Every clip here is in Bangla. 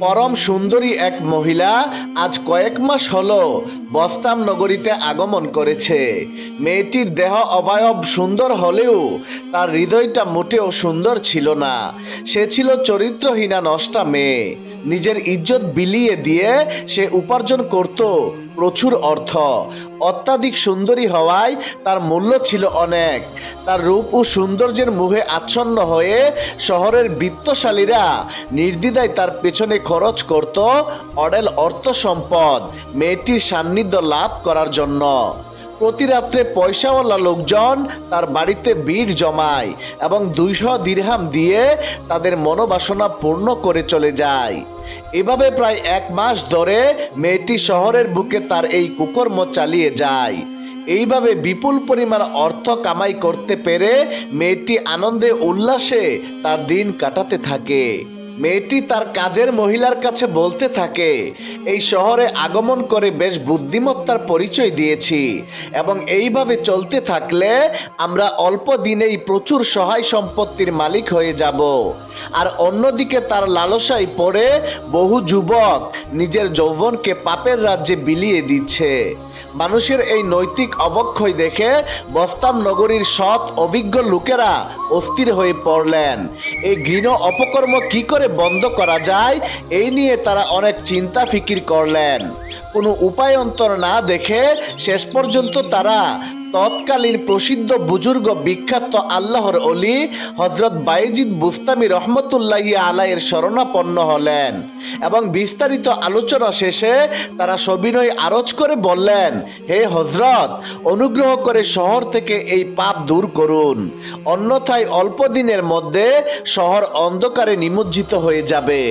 পরম সুন্দরী এক মহিলা আজ কয়েক মাস হল বস্তাম নগরীতে আগমন করেছে। মেয়েটির দেহ অবয়ব সুন্দর হলেও তার হৃদয়টা মোটেও সুন্দর ছিল না। সে ছিল চরিত্রহীনা নষ্টা মেয়ে। নিজের ইজ্জত বিলিয়ে দিয়ে সে উপার্জন করত প্রচুর অর্থ। অত্যাধিক সুন্দরী হওয়ায় তার মূল্য ছিল অনেক। তার রূপ ও সৌন্দর্যের মুহে আচ্ছন্ন হয়ে শহরের বৃত্তশালীরা নির্দ্বিধায় তার পেছনে খরচ করত অডেল অর্থ সম্পদ মেয়েটির সান্নিধ্য লাভ করার জন্য। প্রতি রাত্রে পয়সাওয়ালা লোকজন তার বাড়িতে ভিড় জমায় এবং দুইশো দিরহাম দিয়ে তাদের মনোবাসনা পূর্ণ করে চলে যায়। এভাবে প্রায় এক মাস ধরে মেয়েটি শহরের বুকে তার এই কুকর্ম চালিয়ে যায়। এইভাবে বিপুল পরিমাণ অর্থ কামাই করতে পেরে মেয়েটি আনন্দে উল্লাসে তার দিন কাটাতে থাকে। মেয়েটি তার কাজের মহিলার কাছে বলতে থাকে, এই শহরে আগমন করে বেশ বুদ্ধিমত্তার পরিচয় দিয়েছি এবং এইভাবে চলতে থাকলে আমরা অল্প দিনেই প্রচুর সহায় সম্পত্তির মালিক হয়ে যাব। আর অন্যদিকে তার লালসায় পড়ে বহু যুবক নিজের যৌবনকে পাপের রাজ্যে বিলিয়ে দিচ্ছে। মানুষের এই নৈতিক অবক্ষয় দেখে বস্তাম নগরীর সৎ, অভিজ্ঞ লোকেরা অস্থির হয়ে পড়লেন। এই ঘৃণ অপকর্ম কি করে বন্ধ করা যায়, এই নিয়ে তারা অনেক চিন্তা ফিকির করলেন। কোনো উপায় অন্তর না দেখে শেষ পর্যন্ত তারা তৎকালীন প্রসিদ্ধ বুজুর্গ বিখ্যাত আল্লাহর অলি হজরত বাইজিদ বুস্তামি রহমতুল্লাহি আলাইয়ের শরণাপন্ন হলেন এবং বিস্তারিত আলোচনা শেষে তারা সবিনয় আরজ করে বললেন, হে হজরত অনুগ্রহ করে শহর থেকে এই পাপ দূর করুন। অন্যথায় অল্প দিনের মধ্যে শহর অন্ধকারে নিমজ্জিত হয়ে যাবে।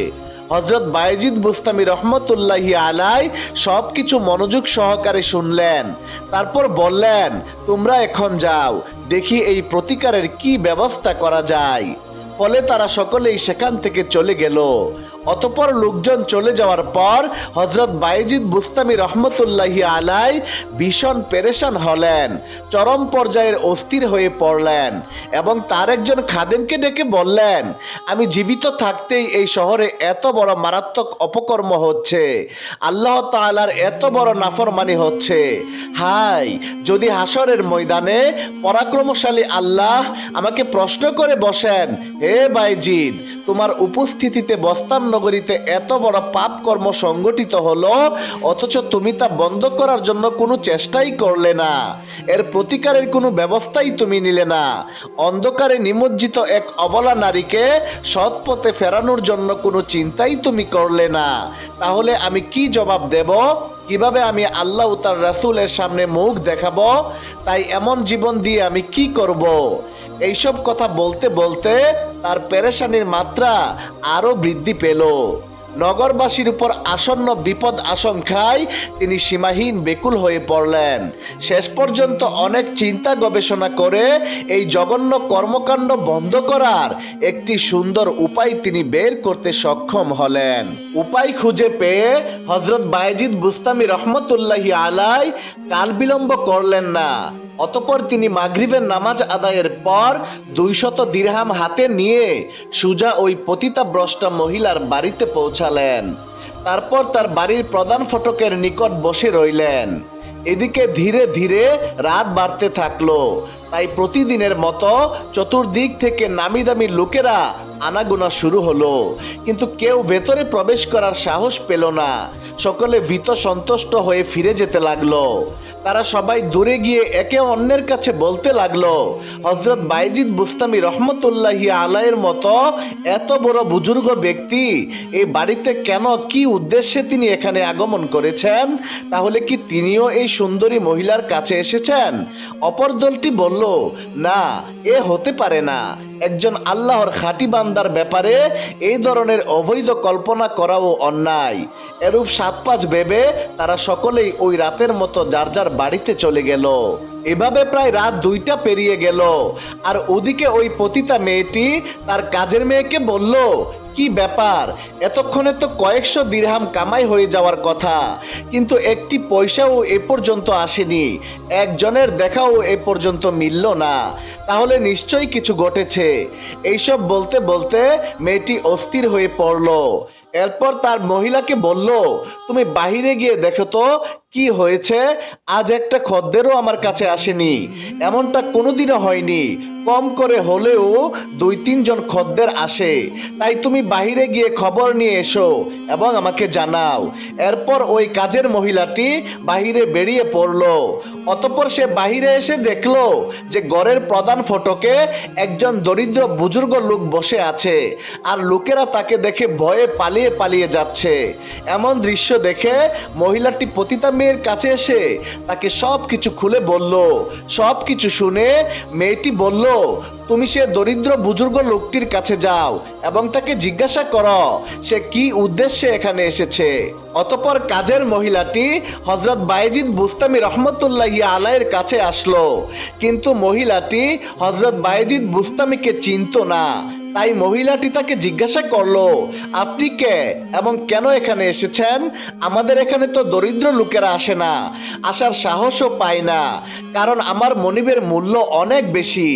হজরত বায়েজিদ বুস্তামি রহমতুল্লাহি আলাই সব কিছু মনোযোগ সহকারে শুনলেন। তারপর বললেন, তোমরা এখন যাও, দেখি এই প্রতিকারের কি ব্যবস্থা করা যায়। ফলে তারা সকলেই সেখান থেকে চলে গেল। অতপর লোকজন চলে যাওয়ার পর হজরত বাইজিদ বুস্তামি রহমতুল্লাহি আলাই ভীষণ পেরেশান হলেন, চরম পর্যায়ের অস্থির হয়ে পড়লেন এবং তার একজন খাদেমকে ডেকে বললেন, আমি জীবিত থাকতেই এই শহরে এত বড় মারাত্মক অপকর্ম হচ্ছে, আল্লাহ তাআলার এত বড় নাফরমানি হচ্ছে। হাই, যদি হাসরের ময়দানে পরাক্রমশালী আল্লাহ আমাকে প্রশ্ন করে বসেন, হে বাইজিদ, তোমার উপস্থিতিতে বস্তাম নগরীতে এত বড় পাপ কর্ম সংগঠিত হলো, অথচ তুমি তা বন্ধ করার জন্য কোনো চেষ্টাই করলে না। এর প্রতিকারের কোনো ব্যবস্থাই তুমি নিলে না। অন্ধকারে নিমজ্জিত এক অবলা নারীকে সৎ পথে ফেরানোর জন্য কোনো চিন্তাই তুমি করলে না। তাহলে আমি কি জবাব দেব? কীভাবে আমি আল্লাহ তার রাসুলের সামনে মুখ দেখাবো, তাই এমন জীবন দিয়ে আমি কি করব? এইসব কথা বলতে বলতে তার পেরেশানির মাত্রা আরও বৃদ্ধি পেল। নগরবাসীর উপর আসন্ন বিপদ আশঙ্কায় তিনি সীমাহীন বেকুল হয়ে পড়লেন। শেষ পর্যন্ত অনেক চিন্তা গবেষণা করে এই জঘন্য কর্মকাণ্ড বন্ধ করার একটি সুন্দর উপায় তিনি বের করতে সক্ষম হলেন। উপায় খুঁজে পেয়ে হজরত বায়েজিদ বুস্তামি রহমতুল্লাহি আলাই কাল বিলম্ব করলেন না। অতপর তিনি মাগরিবের নামাজ আদায়ের পর দুইশত দিরহাম হাতে নিয়ে সুজা ওই পতিতাভ্রষ্টা মহিলার বাড়িতে পৌঁছালেন। তারপর তার বাড়ির প্রধান ফটকের নিকট বসে রইলেন। এদিকে ধীরে ধীরে রাত বাড়তে থাকল। তাই প্রতিদিনের মতো চতুর্দিক থেকে নামি দামি লোকেরা আনাগোনা শুরু হলো। কিন্তু কেউ ভেতরে প্রবেশ করার সাহস পেল না। সকলে ভীত সন্তুষ্ট হয়ে ফিরে যেতে লাগল। তারা সবাই দূরে গিয়ে একে অন্যের কাছে বলতে লাগল হজরত বাইজিদ বুস্তামি রহমতুল্লাহি আলাইয়ের মতো এত বড় বুজুর্গ ব্যক্তি, এই বাড়িতে কেন কি উদ্দেশ্যে তিনি এখানে আগমন করেছেন? তাহলে কি তিনিও এই সুন্দরী মহিলার কাছে এসেছেন। অপর দলটি বলল, না, এ হতে পারে না। একজন আল্লাহর খাঁটি বান্দার ব্যাপারে এই ধরনের অবৈধ কল্পনা করাও অন্যায়। এরূপ সাত পাঁচ ভেবে তারা সকলেই ওই রাতের মতো যার যার বাড়িতে চলে গেল। এভাবে প্রায় রাত দুইটা পেরিয়ে গেল। আর ওদিকে ওই পতিতা মেয়েটি তার কাজের মেয়েকে বলল, কি ব্যাপার? এতক্ষণে তো কয়েকশো দিরহাম কামাই হয়ে যাওয়ার কথা। কিন্তু একটি পয়সাও এ পর্যন্ত আসেনি। একজনের দেখাও এ পর্যন্ত মিলল না। তাহলে নিশ্চয়ই কিছু ঘটেছে। এইসব বলতে বলতে মেয়েটি অস্থির হয়ে পড়ল। এরপর তার মহিলাকে বলল, তুমি বাহিরে গিয়ে দেখো তো, কি হয়েছে? আজ একটা খদ্দেরও আমার কাছে আসেনি। এমনটা কোনোদিনও হয়নি। কম করে হলেও দুই তিনজন খদ্দের আসে। তাই তুমি বাহিরে গিয়ে খবর নিয়ে এসো এবং আমাকে জানাও। এরপর ওই কাজের মহিলাটি বাহিরে বেরিয়ে পড়ল। অতঃপর সে বাহিরে এসে দেখল যে ঘরের প্রধান ফটকে একজন দরিদ্র বুজুর্গ লোক বসে আছে। আর লোকেরা তাকে দেখে ভয়ে পালিয়ে পালিয়ে পালিয়ে যাচ্ছে। এমন দৃশ্য দেখে মহিলাটি পতিতা মেয়ের কাছে এসে তাকে সব কিছু খুলে বলল। সব কিছু শুনে মেয়েটি বলল, তুমি সে দরিদ্র বুজুর্গ লোকটির কাছে যাও এবং তাকে জিজ্ঞাসা করো, সে কি উদ্দেশ্যে এখানে এসেছে? অতপর কাজের মহিলাটি হজরত বাইজিদ বুস্তামি রহমতুল্লাহ আলাইয়ের কাছে আসলো। কিন্তু মহিলাটি হজরত বাইজিদ বুস্তামিকে চিনত না। তাই মহিলাটি তাকে জিজ্ঞাসা করল, আপনি কে এবং কেন এখানে এসেছেন? আমাদের এখানে তো দরিদ্র লোকেরা আসে না, আসার সাহসও পায় না, কারণ আমার মনিবের মূল্য অনেক বেশি।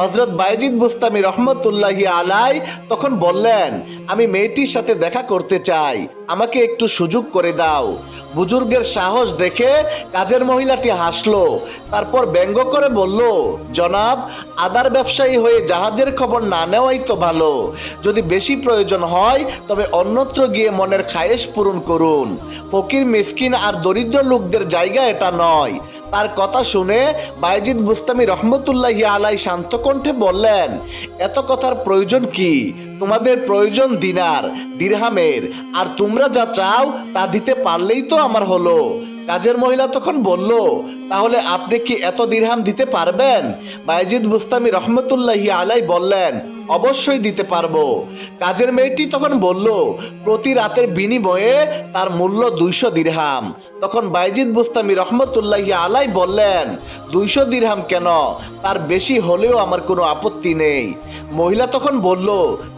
হজরত বাইজিদ বুস্তামি রহমতুল্লাহ আলাই তখন বললেন, আমি মেয়েটির সাথে দেখা করতে চাই। আমাকে একটু সুযোগ করে দাও। বুজুর্গের সাহস দেখে কাজের মহিলাটি হাসলো, তারপর ব্যঙ্গ করে বলল, জনাব, আদার ব্যবসায়ী হয়ে জাহাজের খবর না নেওয়াই তো ভালো। যদি বেশি প্রয়োজন হয়, তবে অন্যত্র গিয়ে মনের খায়েশ পূরণ করুন। ফকির মিসকিন আর দরিদ্র লোকদের জায়গা এটা নয়। তার কথা শুনে বাইজিদ বুস্তামি রহমতুল্লাহ আলাই শান্ত কণ্ঠে বললেন, এত কথার প্রয়োজন কি? তোমাদের প্রয়োজন দিনার দিরহামের। আর তোমরা যা চাও তা দিতে পারলেই তো আমার হলো। কাজের মহিলা তখন বলল, তাহলে আপনি কি এত দিরহাম দিতে পারবেন? বাইজিদ বুস্তামি রহমতুল্লাহি আলাই বললেন, অবশ্যই দিতে পারব। কাজের মেয়েটি তখন বলল, প্রতি রাতের বিনিময়ে তার মূল্য দুইশো দিরহাম। তখন বাইজিদ বুস্তামি রহমতুল্লাহি আলাই বললেন, দুইশো দিরহাম কেন? তার বেশি হলেও আমার কোনো আপত্তি নেই। মহিলা তখন বলল,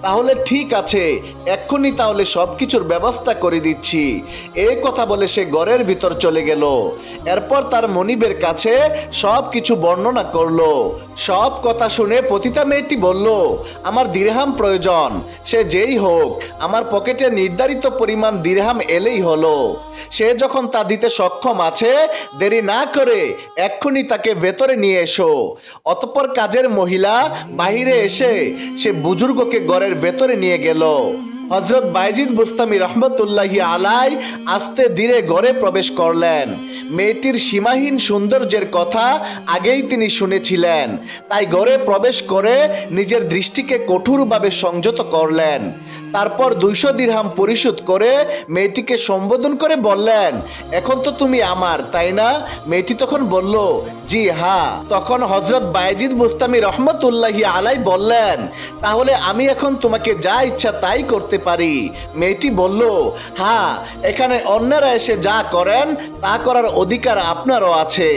তাহলে ঠিক আছে, এক্ষুনি তাহলে সবকিছুর ব্যবস্থা করে দিচ্ছি। এই কথা বলে সে ঘরের ভিতর চলে গেল। এরপর তার মনিবের কাছে সব কিছু বর্ণনা করল। সব কথা শুনে পতিতা মেয়েটি বলল, আমার দিরহাম প্রয়োজন, সে যেই হোক, আমার পকেটে নির্ধারিত পরিমাণ দিরহাম এলেই হলো। সে যখন তা দিতে সক্ষম আছে, দেরি না করে এক্ষুনি তাকে ভেতরে নিয়ে এসো। অতঃপর কাজের মহিলা বাহিরে এসে সে বুজুর্গকে ঘরের ভেতরে নিয়ে গেল। হজরত বাইজিদ বুস্তামি রহমতুল্লাহি আলাই আস্তে ধীরে ঘরে প্রবেশ করলেন। মেয়েটির সীমাহীন সৌন্দর্যের কথা আগেই তিনি শুনেছিলেন। তাই ঘরে প্রবেশ করে নিজের দৃষ্টিকে কঠোরভাবে সংযত করলেন। তারপর দুইশো দিরহাম পরিশোধ করে মেয়েটিকে সম্বোধন করে বললেন, এখন তো তুমি আমার, তাই না? মেয়েটি তখন বলল, জি হ্যাঁ। তখন হজরত বাইজিদ বুস্তামি রহমতুল্লাহি আলাই বললেন, তাহলে আমি এখন তোমাকে যা ইচ্ছা তাই করতে পারি। মেয়েটি বলল হ্যাঁ এখানে অন্যরা এসে যা করেন তা করার অধিকার আপনারও আছে।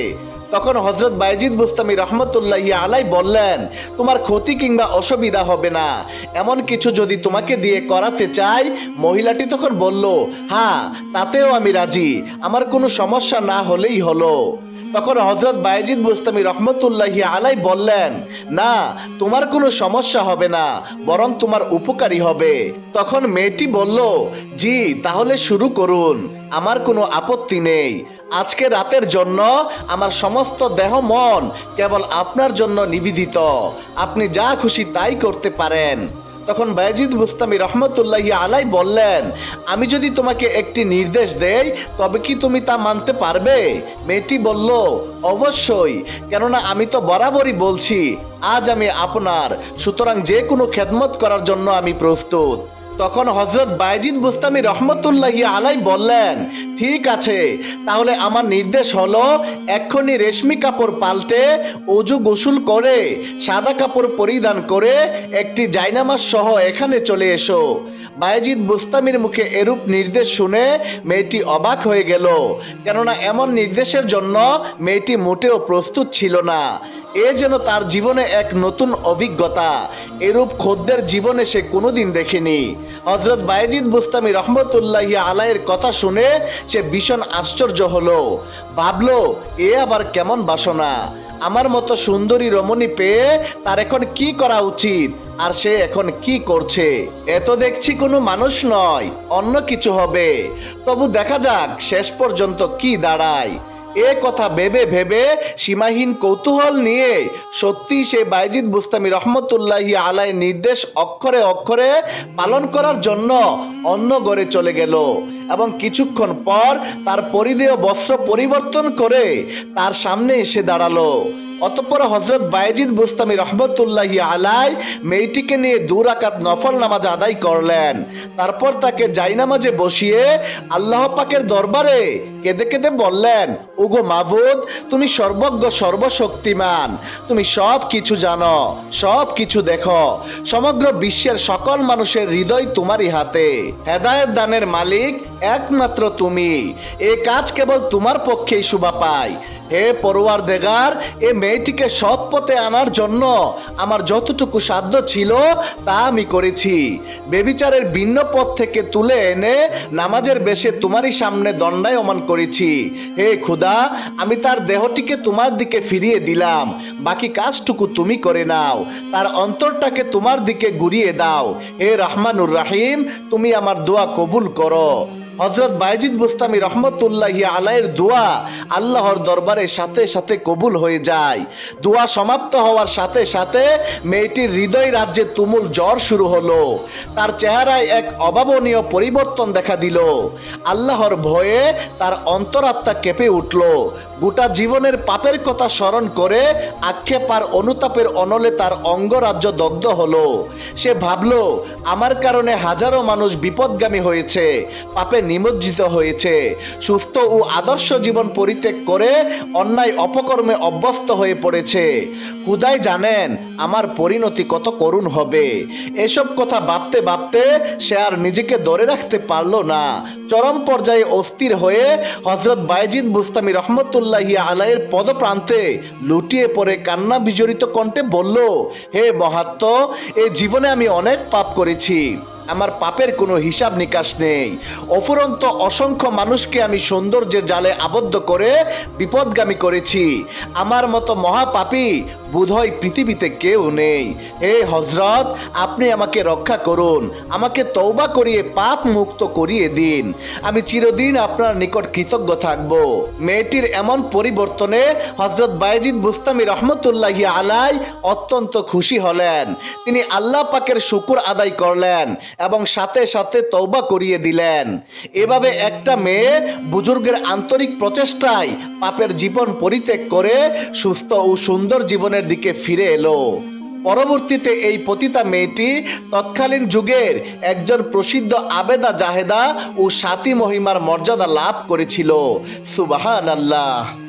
তখন হজরত বাইজিদ বুস্তামি রহমতুল্লাহ আলাই বললেন, তোমার ক্ষতি কিংবা অসুবিধা হবে না। এমন কিছু যদি তোমাকে দিয়ে করাতে চাই, মহিলাটি তখন বলল হ্যাঁ তাতেও আমি রাজি। আমার কোনো সমস্যা না হলেই হলো। তখন হজরত বাইজিদ বুস্তামি রহমতুল্লাহ আলাই বললেন, না, তোমার কোনো সমস্যা হবে না, বরং তোমার উপকারী হবে। তখন মেয়েটি বলল, জি, তাহলে শুরু করুন। আমার কোনো আপত্তি নেই। আজকে রাতের জন্য আমার সমস্ত দেহ মন কেবল আপনার জন্য নিবেদিত। আপনি যা খুশি তাই করতে পারেন। তখন বায়জিদ বুস্তামি রহমতুল্লাহ আলাই বললেন, আমি যদি তোমাকে একটি নির্দেশ দেই, তবে কি তুমি তা মানতে পারবে? মেয়েটি বলল, অবশ্যই। কেননা আমি তো বরাবরই বলছি, আজ আমি আপনার, সুতরাং যে কোনো খেদমত করার জন্য আমি প্রস্তুত। তখন হজরত বাইজিদ বুস্তামি রহমতুল্লাহ আলাই বললেন, ঠিক আছে, তাহলে আমার নির্দেশ হলো এক্ষুনি রেশমি কাপড় পাল্টে অজু গোসল করে, সাদা কাপড় পরিধান করে একটি জায়নামাজ সহ এখানে চলে এসো। বায়েজিদ বুস্তামির মুখে এরূপ নির্দেশ শুনে মেয়েটি অবাক হয়ে গেল, কেননা এমন নির্দেশের জন্য মেয়েটি মোটেও প্রস্তুত ছিল না। এ যেন তার জীবনে এক নতুন অভিজ্ঞতা, এরূপ খদ্দের জীবনে সে কোনোদিন দেখেনি। হজরত বায়েজিদ বুস্তামি রহমতুল্লাহি আলাইয়ের কথা শুনে সে ভীষণ আশ্চর্য হলো। ভাবলো, এ আবার কেমন বাসনা? আমার মতো সুন্দরী রমণী পেয়ে তার এখন কি করা উচিত? আর সে এখন কি করছে? এত দেখছি কোনো মানুষ নয়, অন্য কিছু হবে। তবু দেখা যাক, শেষ পর্যন্ত কি দাঁড়ায়। এ কথা ভেবে ভেবে সীমাহীন কৌতূহল নিয়ে সত্যি সে বাইজিদ বুস্তামি রহমতুল্লাহি আলাই নির্দেশ অক্ষরে অক্ষরে পালন করার জন্য অন্য গড়ে চলে গেল এবং কিছুক্ষণ পর তার পরিধেয় বস্ত্র পরিবর্তন করে তার সামনে এসে দাঁড়াল। অতঃপর হজরত বায়েজিদ বুস্তামি রহমতুল্লাহি আলাই মেয়েটিকে নিয়ে দুরাকাত নফল নামাজ আদায় করলেন। তারপর তাকে জাইনামাজে বসিয়ে আল্লাহ পাকের দরবারে কেঁদে কেঁদে বললেন, ওগো মাবুদ, তুমি সর্বজ্ঞ, সর্বশক্তিমান। তুমি সব কিছু জানো, সব কিছু দেখো। সমগ্র বিশ্বের সকল মানুষের হৃদয় তোমারই হাতে। হেদায়েত দানের মালিক একমাত্র তুমি। এ কাজ কেবল তোমার পক্ষেই শোভা পায়। হে পড়ুয়ার দেগার, এ মেয়েটিকে সৎ পথে আনার জন্য আমার যতটুকু সাধ্য ছিল তা আমি করেছি। বেবিচারের ভিন্ন পথ থেকে তুলে এনে নামাজের বেশে তোমারই সামনে দণ্ডায়মান করেছি। হে খুদা, আমি তার দেহটিকে তোমার দিকে ফিরিয়ে দিলাম। বাকি কাজটুকু তুমি করে নাও। তার অন্তরটাকে তোমার দিকে ঘুরিয়ে দাও। হে রহমানুর রাহিম, তুমি আমার দোয়া কবুল করো। হজরত বাইজিদ বুস্তামি রহমতুল্লাহি আলাইয়ের দোয়া আল্লাহর দরবারে সাথে সাথে কবুল হয়ে যায়। দোয়া সমাপ্ত হওয়ার সাথে সাথে মেয়েটির হৃদয় রাজ্যে তুমুল জ্বর শুরু হলো। তার চেহারায় এক অভাবনীয় পরিবর্তন দেখা দিল। আল্লাহর ভয়ে তার অন্তরাত্মা কেঁপে উঠল। গোটা জীবনের পাপের কথা স্মরণ করে আক্ষেপ আর অনুতাপের অনলে তার অঙ্গরাজ্য দগ্ধ হলো। সে ভাবলো, আমার কারণে হাজারো মানুষ বিপদগামী হয়েছে। পাপে নিমজ্জিত হয়েছে। সুস্থ ও আদর্শ জীবন পরিত্যাগ করে অন্যায় অপকর্মে অভ্যস্ত হয়ে পড়েছে। খুদাই জানেন, আমার পরিণতি কত করুণ হবে। এসব কথা ভাবতে ভাবতে সে আর নিজেকে ধরে রাখতে পারল না। চরম পর্যায়ে অস্থির হয়ে হজরত বাইজিদ বুস্তামি রহমতুল্লাহি আলাইয়ের পদপ্রান্তে লুটিয়ে পড়ে কান্না বিজড়িত কণ্ঠে বলল, হে মহাত্ম এই জীবনে আমি অনেক পাপ করেছি। আমার পাপের কোনো হিসাব নিকাশ নেই। অফুরন্ত অসংখ্য মানুষকে আমি সৌন্দর্যের জালে আবদ্ধ করে বিপদগামী করেছি। আমার মতো মহাপাপী বোধহয় পৃথিবীতে কেউ নেই। হে হজরত আপনি আমাকে রক্ষা করুন। আমাকে তৌবা করিয়ে পাপ মুক্ত করিয়ে দিন। আমি চিরদিন আপনার নিকট কৃতজ্ঞ থাকব। মেয়েটির এমন পরিবর্তনে হজরত বায়েজিদ বুস্তামি রহমতুল্লাহি আলাই অত্যন্ত খুশি হলেন। তিনি আল্লাহ পাকের শুকুর আদায় করলেন। এবং সাথে সাথে তৌবা করিয়ে দিলেন। এভাবে একটা মেয়ে বুজুর্গের আন্তরিক প্রচেষ্টায় পাপের জীবন পরিত্যাগ করে সুস্থ ও সুন্দর জীবনের দিকে ফিরে এলো। পরবর্তীতে এই পতিতা মেয়েটি তৎকালীন যুগের একজন প্রসিদ্ধ আবেদা জাহেদা ও সাতী মহিমার মর্যাদা লাভ করেছিল। সুবাহান আল্লাহ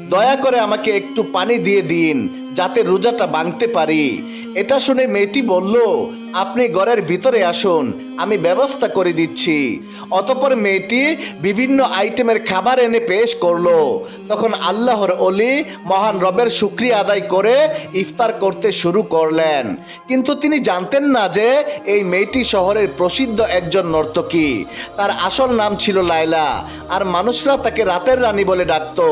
দয়া করে আমাকে একটু পানি দিয়ে দিন। যাতে রোজাটা ভাঙতে পারি। এটা শুনে মেয়েটি বলল, আপনি ঘরের ভিতরে আসুন, আমি ব্যবস্থা করে দিচ্ছি। অতপর মেয়েটি বিভিন্ন আইটেমের খাবার এনে পেশ করল। তখন আল্লাহর অলি মহান রবের শুক্রিয়া আদায় করে ইফতার করতে শুরু করলেন। কিন্তু তিনি জানতেন না যে এই মেয়েটি শহরের প্রসিদ্ধ একজন নর্তকী। তার আসল নাম ছিল লাইলা আর মানুষরা তাকে রাতের রানী বলে ডাকতো।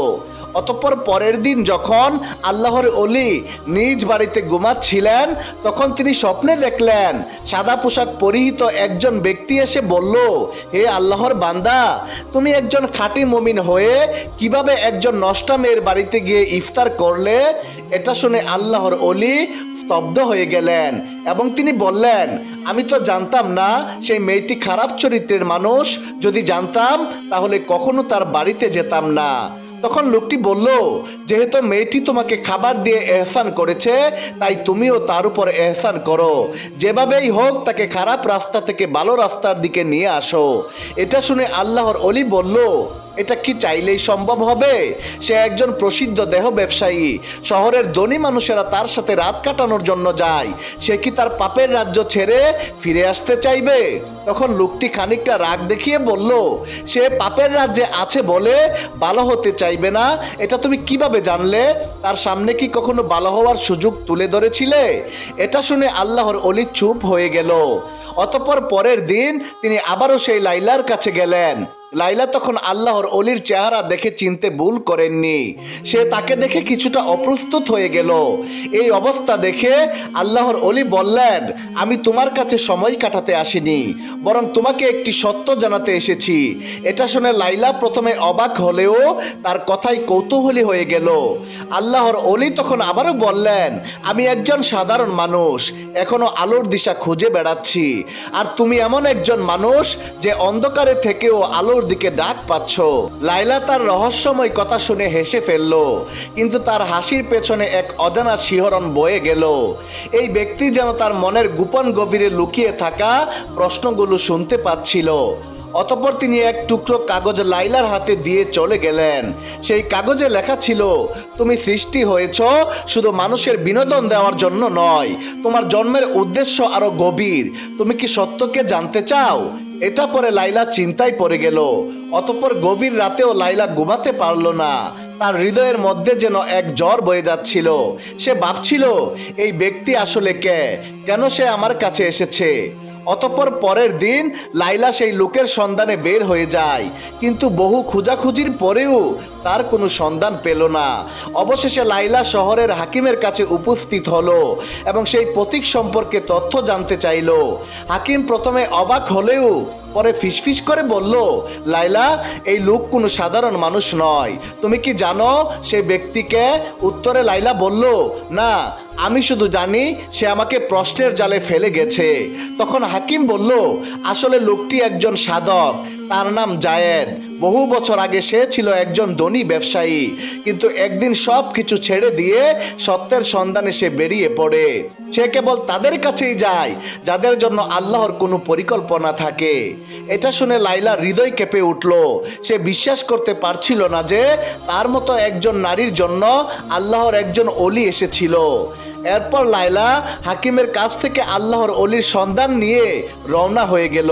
অতঃপর পরের দিন যখন আল্লাহর অলি নিজ বাড়িতে ঘুমাচ্ছিলেন, তখন তিনি স্বপ্নে দেখলেন, সাদা পোশাক পরিহিত একজন ব্যক্তি এসে বলল, হে আল্লাহর বান্দা, তুমি একজন খাঁটি মমিন হয়ে কীভাবে একজন নষ্টা মেয়ের বাড়িতে গিয়ে ইফতার করলে? এটা শুনে আল্লাহর অলি স্তব্ধ হয়ে গেলেন এবং তিনি বললেন, আমি তো জানতাম না সেই মেয়েটি খারাপ চরিত্রের মানুষ, যদি জানতাম তাহলে কখনো তার বাড়িতে যেতাম না। তখন লোকটি বলল, যেহেতু মেয়েটি তোমাকে খাবার দিয়ে এহসান করেছে, তাই তুমিও তার উপর এহসান করো। যেভাবেই হোক, তাকে খারাপ রাস্তা থেকে ভালো রাস্তার দিকে নিয়ে আসো। এটা শুনে আল্লাহর অলি বলল এটা কি চাইলেই সম্ভব হবে? সে একজন প্রসিদ্ধ দেহ ব্যবসায়ী। শহরের ধনী মানুষেরা তার সাথে রাত কাটানোর জন্য যায়। সে কি তার পাপের রাজ্য ছেড়ে ফিরে আসতে চাইবে? তখন লোকটি খানিকটা রাগ দেখিয়ে বলল, সে পাপের রাজ্যে আছে বলে ভালো হতে চাইবে না। এটা তুমি কীভাবে জানলে? তার সামনে কি কখনো ভালো হওয়ার সুযোগ তুলে ধরেছিলে? এটা শুনে আল্লাহর অলি চুপ হয়ে গেল। অতপর পরের দিন তিনি আবারও সেই লাইলার কাছে গেলেন। লাইলা তখন আল্লাহর অলির চেহারা দেখে চিনতে ভুল করেননি। সে তাকে দেখে কিছুটা অপ্রস্তুত হয়ে গেল। এই অবস্থা দেখে আল্লাহর অলি বললেন, আমি তোমার কাছে সময় কাটাতে আসিনি, বরং তোমাকে একটি সত্য জানাতে এসেছি। এটা শুনে লাইলা প্রথমে অবাক হলেও তার কথাই কৌতূহলী হয়ে গেল। আল্লাহর অলি তখন আবারও বললেন, আমি একজন সাধারণ মানুষ, এখনও আলোর দিশা খুঁজে বেড়াচ্ছি। আর তুমি এমন একজন মানুষ যে অন্ধকারে থেকেও আলোর দিকে ডাক পাচ্ছ। লাইলা তার রহস্যময় কথা শুনে হেসে ফেলল, কিন্তু তার হাসির পেছনে এক অজানা শিহরণ বয়ে গেল। এই ব্যক্তি যেন তার মনের গোপন গভীরে লুকিয়ে থাকা প্রশ্নগুলো শুনতে পাচ্ছিল। অতঃপর তিনি এক টুকরো কাগজ লাইলার হাতে দিয়ে চলে গেলেন। সেই কাগজে লেখা ছিল, তুমি সৃষ্টি হয়েছ শুধু মানুষের বিনোদন দেওয়ার জন্য নয়, তোমার জন্মের উদ্দেশ্য আরও গভীর। তুমি কি সত্যকে জানতে চাও? এটা পরে লাইলা চিন্তায় পড়ে গেল। অতঃপর গভীর রাতেও লাইলা ঘুমাতে পারল না। তার হৃদয়ের মধ্যে যেন এক জ্বর বয়ে যাচ্ছিল। সে ভাবছিল, এই ব্যক্তি আসলে কে? কেন সে আমার কাছে এসেছে? অতঃপর পরের দিন লাইলা সেই লোকের সন্ধানে বের হয়ে যায়। কিন্তু বহু খোঁজাখুঁজির পরেও তার কোনো সন্ধান পেল না। অবশেষে লাইলা শহরের হাকিমের কাছে উপস্থিত হলো এবং সেই প্রতীক সম্পর্কে তথ্য জানতে চাইল। হাকিম প্রথমে অবাক হলেও পরে ফিসফিস করে বলল লাইলা এই লোক কোনো সাধারণ মানুষ নয়। তুমি কি জানো, সে ব্যক্তিকে উত্তরে লাইলা বলল, না, আমি শুধু জানি, সে আমাকে প্রশ্নের জালে ফেলে গেছে। তখন হাকিম বলল, আসলে লোকটি একজন সাধক, তার নাম জায়েদ। বহু বছর আগে সে ছিল একজন ধনী ব্যবসায়ী, কিন্তু একদিন সব কিছু ছেড়ে দিয়ে সত্যের সন্ধানে সে বেরিয়ে পড়ে। সে কেবল তাদের কাছেই যায়, যাদের জন্য আল্লাহর কোনো পরিকল্পনা থাকে। এটা শুনে লাইলা হৃদয় কেঁপে উঠল। সে বিশ্বাস করতে পারছিল না যে তার মতো একজন নারীর জন্য আল্লাহর একজন অলি এসেছিল। এরপর লাইলা হাকিমের কাছ থেকে আল্লাহর অলির সন্ধান নিয়ে রওনা হয়ে গেল।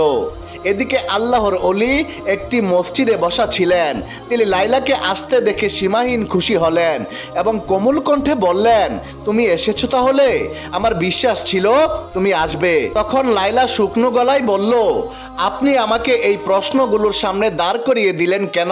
এদিকে আল্লাহর অলি একটি মসজিদে বসা ছিলেন। তিনি লাইলাকে আসতে দেখে সীমাহীন খুশি হলেন এবং কোমল কণ্ঠে বললেন, তুমি এসেছ তাহলে? আমার বিশ্বাস ছিল তুমি আসবে। তখন লাইলা শুকনো গলায় বলল, আপনি আমাকে এই প্রশ্নগুলোর সামনে দাঁড় করিয়ে দিলেন কেন?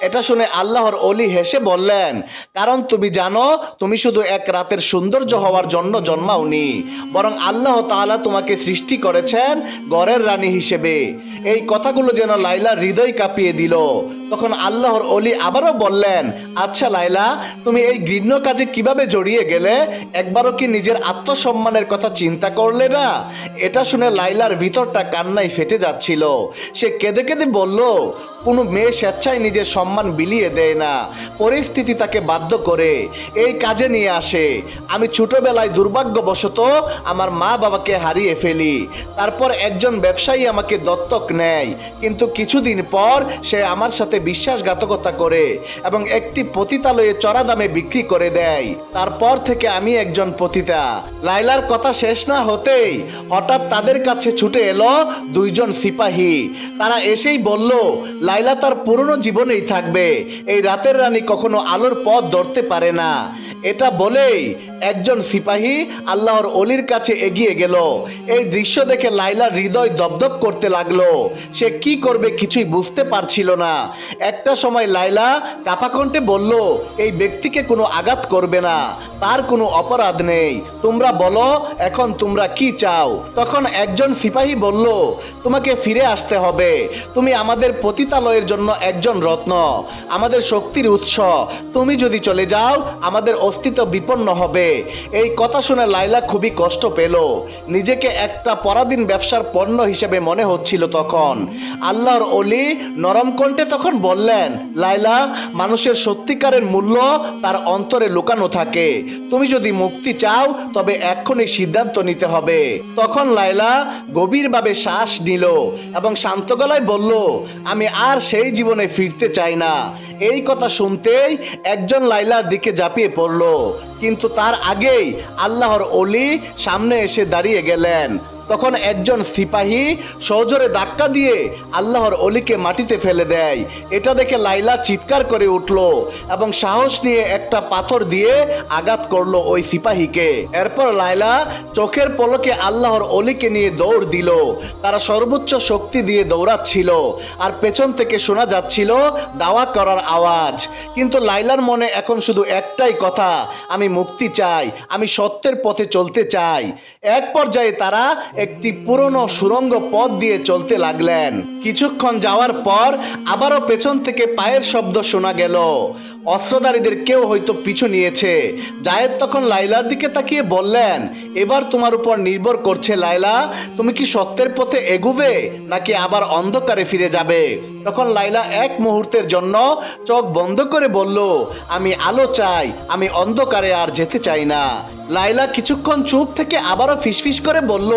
এটা শুনে আল্লাহর অলি হেসে বললেন, কারণ তুমি জানো, তুমি শুধু এক রাতের সৌন্দর্য হওয়ার জন্য জন্মাওনি। বরং আল্লাহ তাআলা তোমাকে সৃষ্টি করেছেন গড়ের রানী হিসেবে। এই কথাগুলো যেন লাইলা হৃদয় কাঁপিয়ে দিল। তখন আল্লাহর অলি আবারও বললেন আচ্ছা লাইলা, তুমি এই ঘৃণ্য কাজে কীভাবে জড়িয়ে গেলে? একবারও কি নিজের আত্মসম্মানের কথা চিন্তা করলে না? এটা শুনে লাইলার ভিতরটা কান্নায় ফেটে যাচ্ছিল। সে কেঁদে কেঁদে বলল, কোনো মেয়ে স্বেচ্ছায় নিজের সম্মান বিলিয়ে দেয় না। পরিস্থিতি তাকে বাধ্য করে। এই কাজে নিয়ে আসে। আমি ছোটবেলায় দুর্ভাগ্যবশত আমার মা বাবাকে হারিয়ে ফেলি। তারপর একজন ব্যবসায়ী আমাকে দত্তক নেয়। কিন্তু কিছুদিন পর সে আমার সাথে বিশ্বাসঘাতকতা করে এবং একটি পতিতালয়ে চড়া দামে বিক্রি করে দেয়। তারপর থেকে আমি একজন পতিতা। লাইলার কথা শেষ না হতেই হঠাৎ তাদের কাছে ছুটে এলো দুইজন সিপাহী। তারা এসেই বলল লাইলা তার পুরনো জীবনেই থাকবে। এই রাতের রানী কখনো আলোর পথ ধরতে পারে না। এটা বলেই একজন সিপাহী আল্লাহর অলির কাছে এগিয়ে গেল। এই দৃশ্য দেখে লাইলার হৃদয় দপদপ করতে লাগল। সে কি করবে কিছুই বুঝতে পারছিল না। একটা সময় লাইলা কাপাকণ্ঠে বলল, এই ব্যক্তিকে কোনো আঘাত করবে না, তার কোনো অপরাধ নেই। তোমরা বলো, এখন তোমরা কি চাও? তখন একজন সিপাহী বলল, তোমাকে ফিরে আসতে হবে। তুমি আমাদের পতিতালয়ের জন্য একজন রত্ন। আমাদের শক্তির উৎস। তুমি যদি চলে যাও, আমাদের অস্তিত্ব বিপন্ন হবে। এই কথা শুনে লাইলা খুবই কষ্ট পেল। নিজেকে একটা পরাধীন ব্যবসার পণ্য হিসেবে মনে হচ্ছিল তখন। আল্লাহর অলি নরম কণ্ঠে তখন বললেন লাইলা মানুষের সত্যিকারের মূল্য তার অন্তরে লুকানো থাকে। তুমি যদি মুক্তি চাও, তবে এক্ষুনি সিদ্ধান্ত নিতে হবে। তখন লাইলা গভীরভাবে শ্বাস নিল এবং শান্ত গলায় বলল, আমি আর সেই জীবনে ফিরতে চাই না। এই কথা শুনতেই একজন লাইলার দিকে ঝাঁপিয়ে পড়ল। কিন্তু তার আগেই আল্লাহর অলি সামনে এসে দাঁড়িয়ে গেলেন। তখন একজন সিপাহী সজোরে ধাক্কা দিয়ে আল্লাহর অলিকে মাটিতে ফেলে দেয়। এটা দেখে লাইলা চিৎকার করে উঠল এবং সাহস নিয়ে একটা পাথর দিয়ে আঘাত করল ওই সিপাহীকে। এরপর লাইলা চোখের পলকে আল্লাহর অলিকে নিয়ে দৌড় দিল। তারা সর্বোচ্চ শক্তি দিয়ে দৌড়াচ্ছিল আর পেছন থেকে শোনা যাচ্ছিল দাওয়া করার আওয়াজ। কিন্তু লাইলার মনে এখন শুধু একটাই কথা, আমি মুক্তি চাই, আমি সত্যের পথে চলতে চাই। এক পর্যায়ে তারা একটি পুরনো সুরঙ্গ পথ দিয়ে চলতে লাগলেন। কিছুক্ষণ যাওয়ার পর আবারও পেছন থেকে পায়ের শব্দ শোনা গেল। অস্ত্রধারীদের কেউ হয়তো পিছু নিয়েছে। জায়েদ তখন লাইলার দিকে তাকিয়ে বললেন, এবার তোমার উপর নির্ভর করছে লাইলা তুমি কি সত্যের পথে এগুবে নাকি আবার অন্ধকারে ফিরে যাবে? তখন লাইলা এক মুহূর্তের জন্য চোখ বন্ধ করে বলল, আমি আলো চাই, আমি অন্ধকারে আর যেতে চাই না। লাইলা কিছুক্ষণ চুপ থেকে আবারও ফিসফিস করে বলল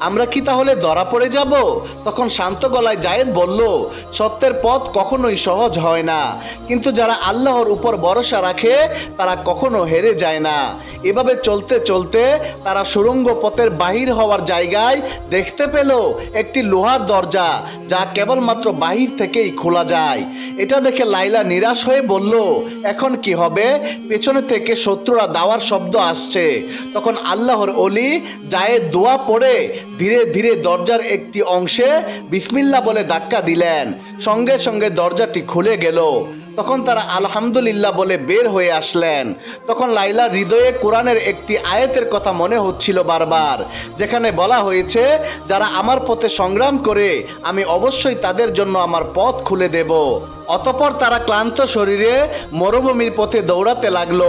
আমরা কি তাহলে ধরা পড়ে যাব? তখন শান্ত গলায় জায়েদ বলল, সত্যের পথ কখনোই সহজ হয় না। কিন্তু যারা আল্লাহর উপর ভরসা রাখে, তারা কখনো হেরে যায় না। এভাবে চলতে চলতে তারা সুরঙ্গ পথের বাহির হওয়ার জায়গায় দেখতে পেল একটি লোহার দরজা, যা কেবলমাত্র বাহির থেকেই খোলা যায়। এটা দেখে লাইলা নিরাশ হয়ে বলল, এখন কি হবে? পেছনে থেকে শত্রুরা দাওয়ার শব্দ আসছে। তখন আল্লাহর অলি জায়েদ দোয়া পড়ে ধীরে ধীরে দরজার একটি অংশে বিসমিল্লা বলে ধাক্কা দিলেন। সঙ্গে সঙ্গে দরজাটি খুলে গেল। তখন তারা আলহামদুলিল্লাহ বলে বের হয়ে আসলেন। তখন লাইলা হৃদয়ে কোরআনের একটি আয়াতের কথা মনে হচ্ছিল বারবার, যেখানে বলা হয়েছে, যারা আমার পথে সংগ্রাম করে, আমি অবশ্যই তাদের জন্য আমার পথ খুলে দেব। অতপর তারা ক্লান্ত শরীরে মরুভূমির পথে দৌড়াতে লাগল।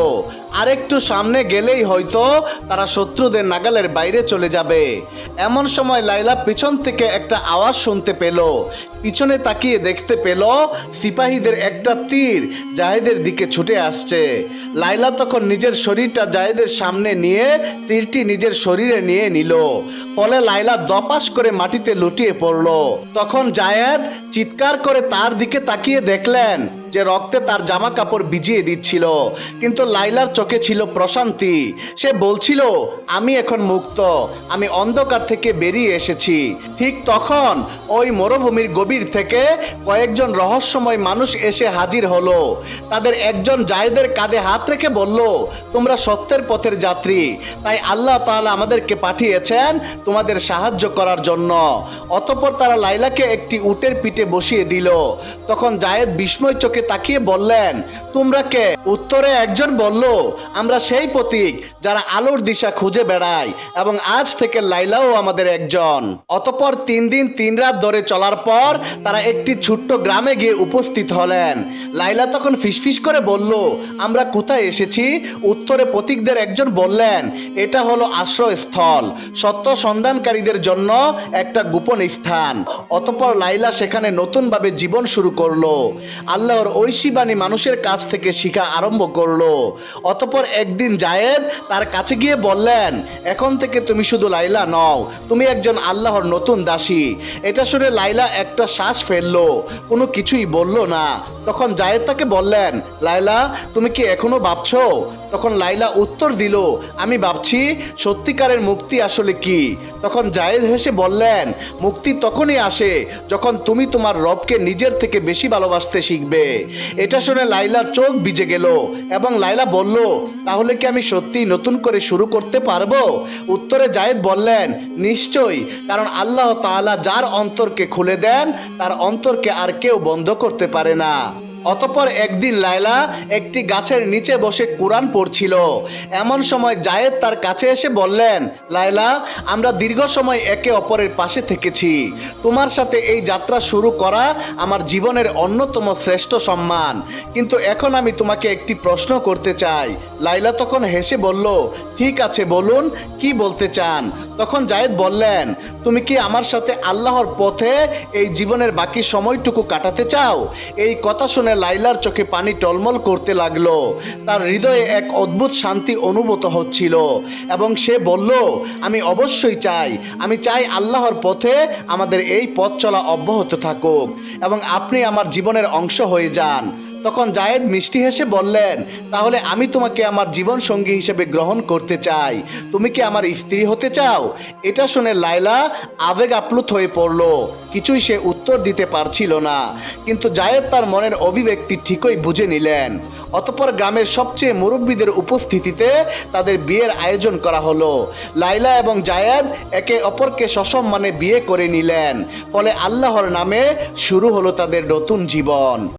আরেকটু সামনে গেলেই হয়তো তারা শত্রুদের নাগালের বাইরে চলে যাবে। এমন সময় লাইলা পিছন থেকে একটা আওয়াজ শুনতে পেল। পিছনে তাকিয়ে দেখতে পেল সিপাহীদের একটা তীর জাহেদের দিকে ছুটে আসছে। লাইলা তখন নিজের শরীরটা জাহেদের সামনে নিয়ে তীরটি নিজের শরীরে নিয়ে নিল। ফলে লাইলা দপাস করে মাটিতে লুটিয়ে পড়ল। তখন জায়েদ চিৎকার করে তার দিকে তাকিয়ে দেখলেন যে রক্তে তার জামা কাপড় ভিজিয়ে দিচ্ছিল। কিন্তু লাইলার চোখে ছিল প্রশান্তি। সে বলছিল, আমি এখন মুক্ত। আমি অন্ধকার থেকে বেরিয়ে এসেছি। ঠিক তখন ওই মরুভূমির গভীর থেকে কয়েকজন রহস্যময় মানুষ এসে হাজির হলো। তাদের একজন জায়েদের কাঁধে হাত রেখে বলল, তোমরা সত্যের পথের যাত্রী। তাই আল্লাহ তাআলা আমাদেরকে পাঠিয়েছেন তোমাদের সাহায্য করার জন্য। অতঃপর তারা লাইলাকে একটি উটের পিঠে বসিয়ে দিল। তখন জায়েদ বিস্ময় চোখে তাকিয়ে বললেন, তোমরা কে? উত্তরে একজন বলল, আমরা সেই প্রতীক যারা আলোর দিশা খুঁজে বেড়ায় এবং আজ থেকে লাইলাও আমাদের একজন। অতপর তিন দিন তিন রাত ধরে চলার পর তারা একটি ছোট্ট গ্রামে গিয়ে উপস্থিত হলেন। লাইলা তখন ফিসফিস করে বলল, আমরা কোথায় এসেছি? উত্তরে প্রতীকদের একজন বললেন, এটা হলো আশ্রয়স্থল। সত্য সন্ধানকারীদের জন্য একটা গোপন স্থান। অতপর লাইলা সেখানে নতুনভাবে জীবন শুরু করল। আল্লাহর ঐশী বাণী মানুষের কাছ থেকে শিখা আরম্ভ করল। অতপর একদিন জায়েদ তার কাছে গিয়ে বললেন, এখন থেকে তুমি শুধু লাইলা নও, তুমি একজন আল্লাহর নতুন দাসী। এটা শুনে লাইলা একটা শ্বাস ফেলল, কোনো কিছুই বলল না। তখন জায়েদ তাকে বললেন, লাইলা, তুমি কি এখনও ভাবছ? তখন লাইলা উত্তর দিল, আমি ভাবছি সত্যিকারের মুক্তি আসলে কি? তখন জায়েদ হেসে বললেন, মুক্তি তখনই আসে যখন তুমি তোমার রবকে নিজের থেকে বেশি ভালোবাসতে শিখবে। এটা শুনে লাইলার চোখ ভিজে গেল এবং লাইলা বলল, তাহলে কি আমি সত্যি নতুন করে শুরু করতে পারব? উত্তরে জায়েদ বললেন, নিশ্চয়ই, কারণ আল্লাহ তাআলা যার অন্তরকে খুলে দেন, তার অন্তরকে আর কেউ বন্ধ করতে পারে না। অতপর একদিন লায়লা একটি গাছের নিচে বসে কোরআন পড়ছিল। এমন সময় জায়েদ তার কাছে এসে বললেন, লায়লা, আমরা দীর্ঘ সময় একে অপরের পাশে থেকেছি। তোমার সাথে এই যাত্রা শুরু করা আমার জীবনের অন্যতম শ্রেষ্ঠ সম্মান। কিন্তু এখন আমি তোমাকে একটি প্রশ্ন করতে চাই। লাইলা তখন হেসে বলল, ঠিক আছে, বলুন, কি বলতে চান? তখন জায়েদ বললেন, তুমি কি আমার সাথে আল্লাহর পথে এই জীবনের বাকি সময়টুকু কাটাতে চাও? এই কথা শুনে লাইলার চোখে পানি টলমল করতে লাগল। তার হৃদয়ে এক অদ্ভুত শান্তি অনুভূত হচ্ছিল এবং সে বলল, আমি অবশ্যই চাই। আমি চাই আল্লাহর পথে আমাদের এই পথ চলা অব্যাহত থাকুক এবং আপনি আমার জীবনের অংশ হয়ে যান। তখন জায়েদ মিষ্টি হেসে বললেন, তাহলে আমি তোমাকে আমার জীবন সঙ্গী হিসেবে গ্রহণ করতে চাই। তুমি কি আমার স্ত্রী হতে চাও? এটা শুনে লাইলা আবেগ আপ্লুত হয়ে পড়ল। কিছুই সে উত্তর দিতে পারছিল না। কিন্তু জায়েদ তার মনের অভিব্যক্তি ঠিকই বুঝে নিলেন। অতপর গ্রামের সবচেয়ে মুরব্বীদের উপস্থিতিতে তাদের বিয়ের আয়োজন করা হলো। লাইলা এবং জায়েদ একে অপরকে সসম্মানে বিয়ে করে নিলেন। ফলে আল্লাহর নামে শুরু হলো তাদের নতুন জীবন।